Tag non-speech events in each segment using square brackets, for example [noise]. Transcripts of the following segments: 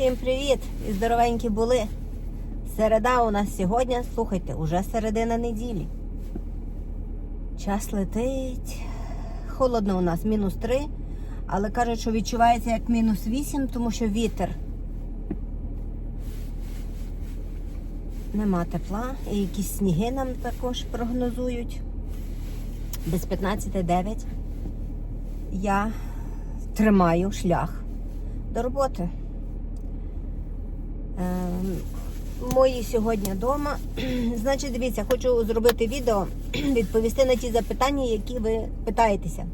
Всім привіт! І здоровенькі були. Середа у нас сьогодні, слухайте, уже середина неділі. Час летить. Холодно у нас, мінус 3, але кажуть, що відчувається як мінус 8, тому що вітер. Нема тепла. І якісь сніги нам також прогнозують. Без 15-9 я тримаю шлях до роботи. Ем, Мої сьогодні вдома. [clears throat] Значить, дивіться, хочу зробити відео, [clears throat] відповісти на ті запитання, які ви питаєтеся.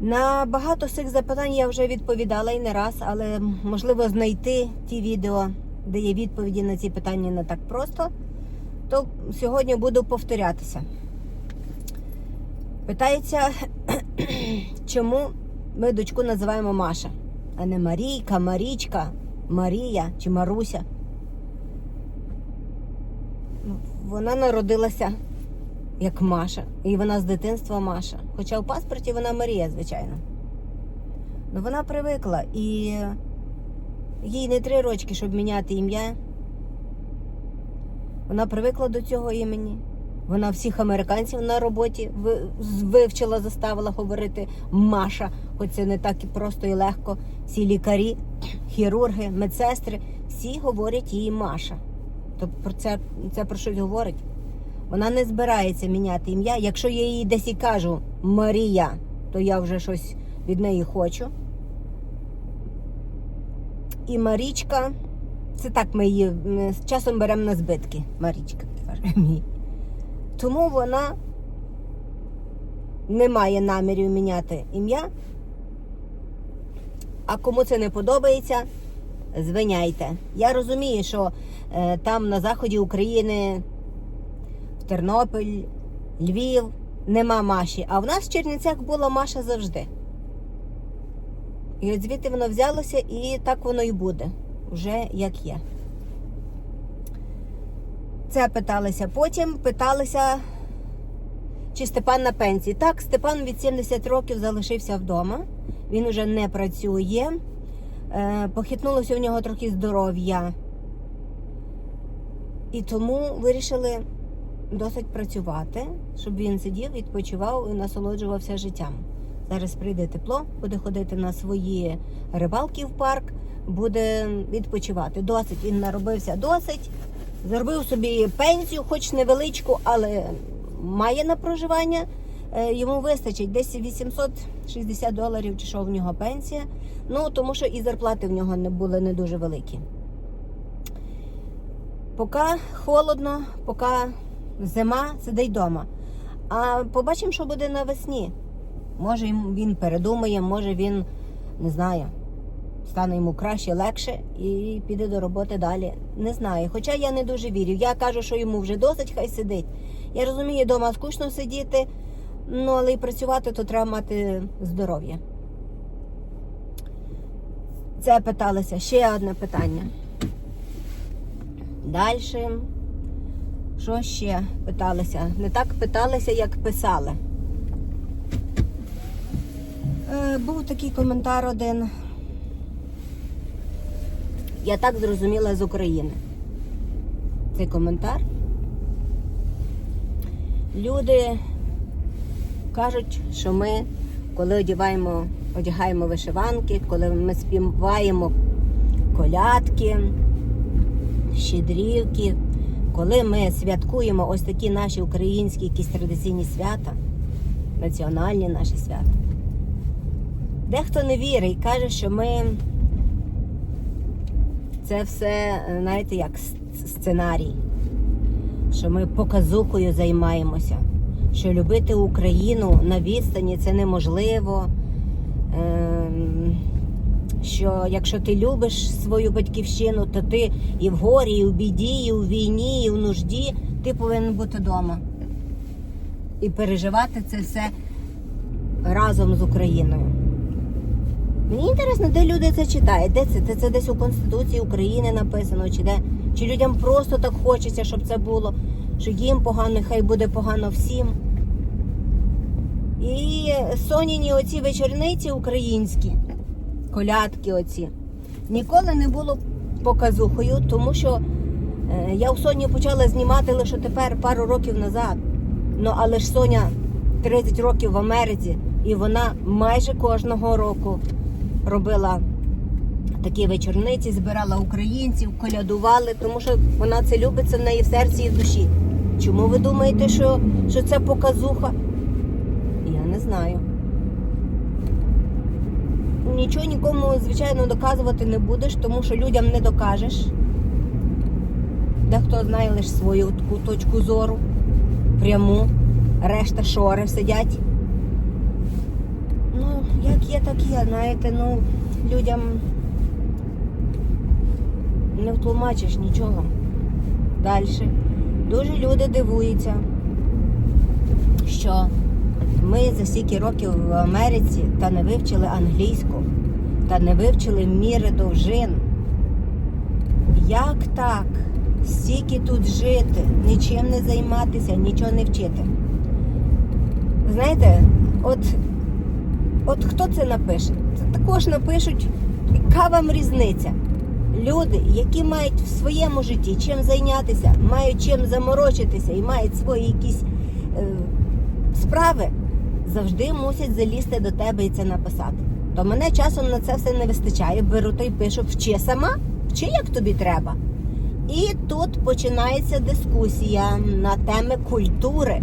На багато з цих запитань я вже відповідала і не раз, але можливо знайти ті відео, де є відповіді на ці питання не так просто, то сьогодні буду повторятися. Питається, [clears throat] чому ми дочку називаємо Маша, а не Марійка, Марічка, Марія чи Маруся. Ну, Вона народилася як Маша, і вона з дитинства Маша. Хоча в паспорті вона Марія, звичайно. Ну вона привикла і їй не три рочки, щоб міняти ім'я. Вона привикла до цього імені. Вона всіх американців на роботі ви- вивчила, заставила говорити Маша, хоч це не так і просто і легко. Всі лікарі, хірурги, медсестри, всі говорять їй Маша. Тобто про це, це про щось говорить. Вона не збирається міняти ім'я. Якщо я їй десь і кажу Марія, то я вже щось від неї хочу. І Марічка, це так ми її з часом беремо на збитки. Марічка, каже мій. Тому вона не має намірів міняти ім'я. А кому це не подобається, звиняйте. Я розумію, що е, там на заході України, в Тернопіль, Львів нема Маші. А в нас в Чернівцях була Маша завжди. І от звідти воно взялося, і так воно і буде. Вже як є. Це питалися. Потім питалися, чи Степан на пенсії. Так, Степан від 70 років залишився вдома. Він уже не працює. Е, Похитнулося у нього трохи здоров'я. І тому вирішили досить працювати, щоб він сидів, відпочивав і насолоджувався життям. Зараз прийде тепло, буде ходити на свої рибалки в парк, буде відпочивати. Досить він наробився досить. Заробив собі пенсію, хоч невеличку, але має на проживання. Е, Йому вистачить десь 860 доларів, чи що в нього пенсія. Ну тому що і зарплати в нього не були не дуже великі. Поки холодно, поки зима, сидить вдома. А побачимо, що буде навесні. Може він передумає, може він не знаю, стане йому краще, легше і піде до роботи далі. Не знаю. Хоча я не дуже вірю. Я кажу, що йому вже досить, хай сидить. Я розумію, вдома скучно сидіти, ну але і працювати то треба мати здоров'я. Це питалося ще одне питання. Далі. Що ще питалися? Не так питалися, як писали. Е, був такий коментар один. Я так зрозуміла з України. Цей коментар. Люди кажуть, що ми, коли одягаємо, одягаємо вишиванки, коли ми співаємо колядки, щедрівки, коли ми святкуємо ось такі наші українські якісь традиційні свята, національні наші свята. Дехто не вірить і каже, що ми це все, знаєте, як сценарій, що ми показухою займаємося, що любити Україну на відстані це неможливо. Ем, Що якщо ти любиш свою батьківщину, то ти і в горі, і в біді, і в війні, і в нужді, ти повинен бути вдома. І переживати це все разом з Україною. Мені інтересно, де люди це читають, де це? Це, це десь у Конституції України написано, чи де? Чи людям просто так хочеться, щоб це було, що їм погано, хай буде погано всім. І соняні оці вечорниці українські, колядки оці. Ніколи не було показухою, тому що е, я у Соні почала знімати лише тепер пару років назад. Ну але ж Соня 30 років в Америці, і вона майже кожного року робила такі вечорниці, збирала українців, колядували, тому що вона це любить, це в неї в серці і в душі. Чому ви думаєте, що, що це показуха? Я не знаю. Нічого нікому, звичайно, доказувати не будеш, тому що людям не докажеш. Дехто знає лише свою таку точку зору, пряму, решта шори сидять. Так є, знаєте, ну, людям не втлумачиш нічого. Далі. Дуже люди дивуються, що ми за стільки років в Америці та не вивчили англійську, та не вивчили міри довжин. Як так? Стільки тут жити, нічим не займатися, нічого не вчити. Знаєте, от, от хто це напише? Це також напишуть, яка вам різниця? Люди, які мають в своєму житті чим зайнятися, мають чим заморочитися і мають свої якісь е, справи, завжди мусять залізти до тебе і це написати. То мене часом на це все не вистачає. Беру та й пишу, вчи сама, вчи як тобі треба. І тут починається дискусія на теми культури.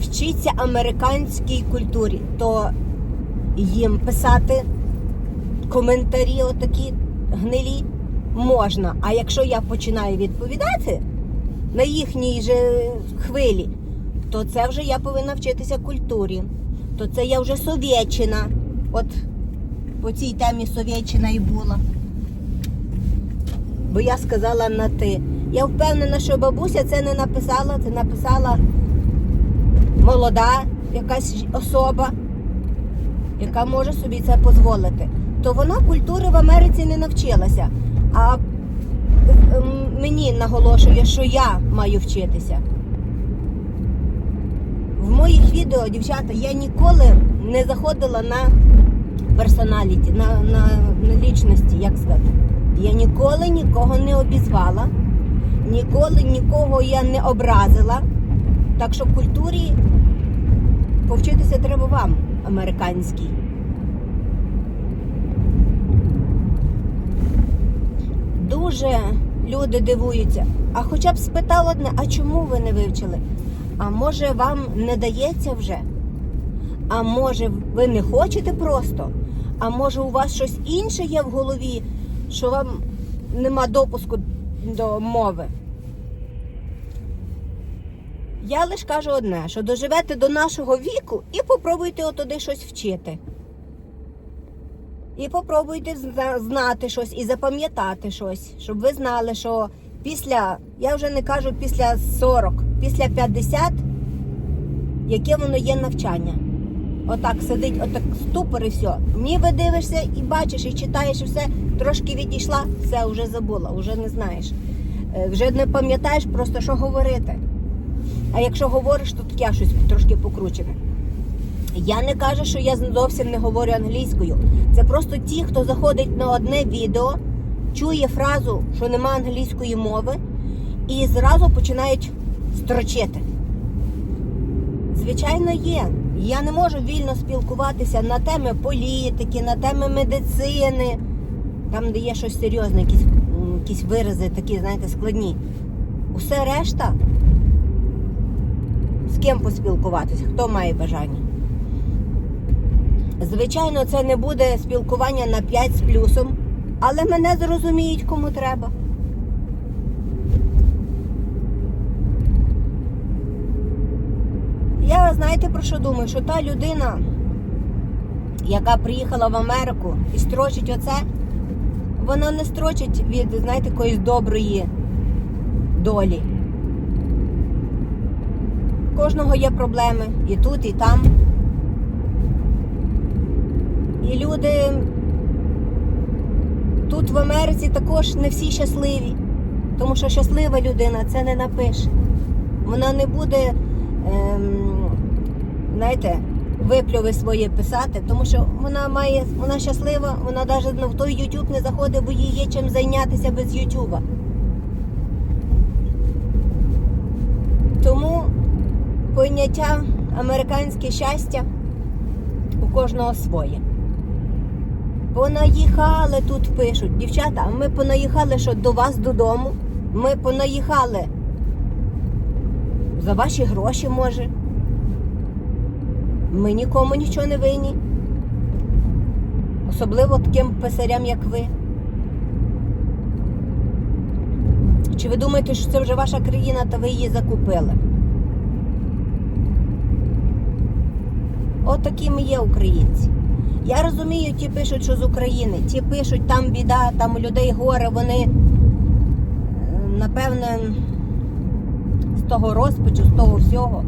Вчиться американській культурі, то їм писати коментарі отакі гнилі можна. А якщо я починаю відповідати на їхній же хвилі, то це вже я повинна вчитися культурі. То це я вже совєтчина. От по цій темі совєтчина і була. Бо я сказала на ти. Я впевнена, що бабуся це не написала, це написала молода якась особа, яка може собі це дозволити. То вона культури в Америці не навчилася. А ем, мені наголошує, що я маю вчитися. В моїх відео, дівчата, я ніколи не заходила на персоналіті, на, на, на лічності, як сказати. Я ніколи нікого не обізвала, ніколи нікого я не образила. Так що культурі повчитися треба вам, американській. Дуже люди дивуються. А хоча б спитав одне, а чому ви не вивчили? А може вам не дається вже? А може ви не хочете просто? А може у вас щось інше є в голові, що вам нема допуску до мови? Я лише кажу одне, що доживете до нашого віку і попробуйте отуди щось вчити. І попробуйте знати щось і запам'ятати щось, щоб ви знали, що після, я вже не кажу після 40, після 50, яке воно є навчання. Отак сидить, отак ступор і все. Ні, ви дивишся і бачиш, і читаєш, і все, трошки відійшла, все вже забула, вже не знаєш. Е, Вже не пам'ятаєш просто, що говорити. А якщо говориш, то таке щось трошки покручене. Я не кажу, що я зовсім не говорю англійською. Це просто ті, хто заходить на одне відео, чує фразу, що нема англійської мови, і зразу починають строчити. Звичайно, є. Я не можу вільно спілкуватися на теми політики, на теми медицини, там, де є щось серйозне, якісь, якісь вирази такі, знаєте, складні. Усе решта. З ким поспілкуватися, хто має бажання. Звичайно, це не буде спілкування на 5 з плюсом, але мене зрозуміють, кому треба. Я знаєте про що думаю? Що та людина, яка приїхала в Америку і строчить оце, вона не строчить від, знаєте, якоїсь доброї долі. Кожного є проблеми і тут, і там. І люди тут в Америці також не всі щасливі. Тому що щаслива людина це не напише. Вона не буде, ем, знаєте, виплюви свої писати, тому що вона має, вона щаслива, вона навіть в той YouTube не заходить, бо їй є чим зайнятися без YouTube. Тому поняття американське щастя у кожного своє. Понаїхали тут пишуть. Дівчата, ми понаїхали, що до вас додому. Ми понаїхали за ваші гроші, може. Ми нікому нічого не винні. Особливо таким писарям, як ви. Чи ви думаєте, що це вже ваша країна, та ви її закупили? От такі ми є українці. Я розумію, ті пишуть, що з України, ті пишуть, там біда, там людей горе, вони, напевне, з того розпачу, з того всього.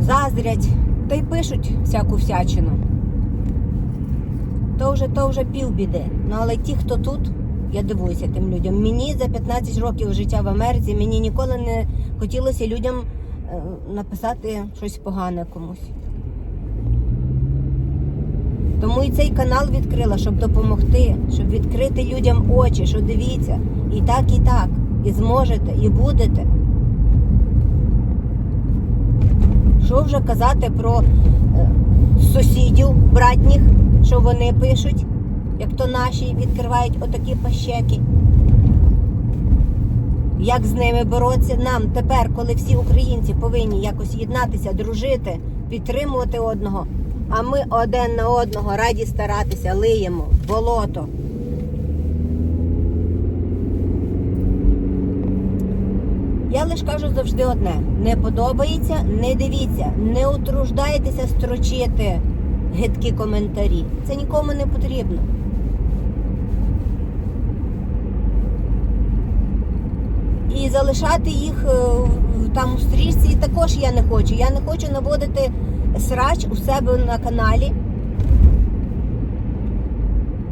Заздрять та й пишуть всяку всячину. То вже, то вже півбіди. Ну але ті, хто тут, я дивуюся тим людям. Мені за 15 років життя в Америці, мені ніколи не хотілося людям написати щось погане комусь. Тому і цей канал відкрила, щоб допомогти, щоб відкрити людям очі, що дивіться, і так, і так, і зможете, і будете. Що вже казати про е, сусідів братніх, що вони пишуть, як то наші відкривають отакі пащеки. Як з ними боротися нам тепер, коли всі українці повинні якось єднатися, дружити, підтримувати одного, а ми один на одного раді старатися, лиємо болото. Я лише кажу завжди одне: не подобається, не дивіться, не утруждайтеся строчити гидкі коментарі. Це нікому не потрібно. Залишати їх е, там у стрічці також я не хочу. Я не хочу наводити срач у себе на каналі.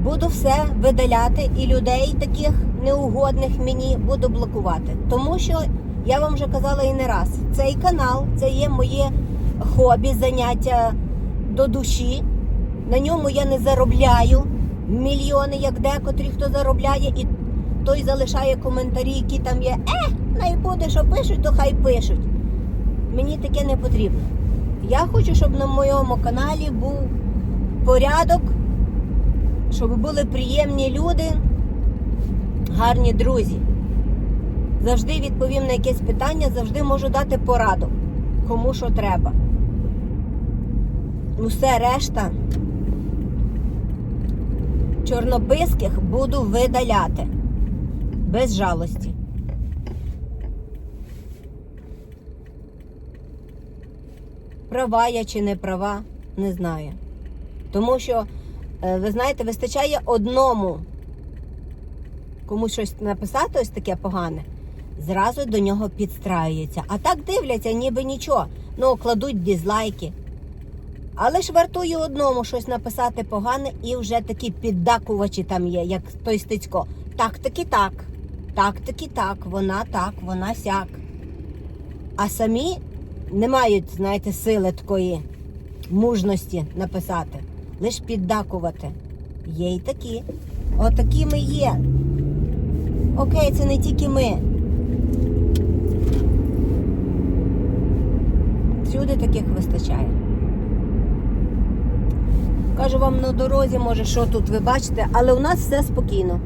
Буду все видаляти і людей таких неугодних мені буду блокувати. Тому що я вам вже казала і не раз, цей канал це є моє хобі, заняття до душі. На ньому я не заробляю мільйони, як декотрі, хто заробляє, і той залишає коментарі, які там є. Е, най буде, що пишуть, то хай пишуть. Мені таке не потрібно. Я хочу, щоб на моєму каналі був порядок, щоб були приємні люди, гарні друзі. Завжди відповім на якесь питання, завжди можу дати пораду, кому що треба. Усе решта чорнописких буду видаляти без жалості. Права я чи не права, не знаю. Тому що, е, ви знаєте, вистачає одному комусь щось написати ось таке погане, зразу до нього підстраюються. А так дивляться, ніби нічого. Ну, кладуть дизлайки. Але ж вартує одному щось написати погане, і вже такі піддакувачі там є, як той стицько. Так таки так, так таки так, вона так, вона сяк. А самі не мають, знаєте, сили такої мужності написати, лише піддакувати. Є й такі. Отакі ми є. Окей, це не тільки ми. Всюди таких вистачає. Кажу вам на дорозі, може, що тут ви бачите, але у нас все спокійно.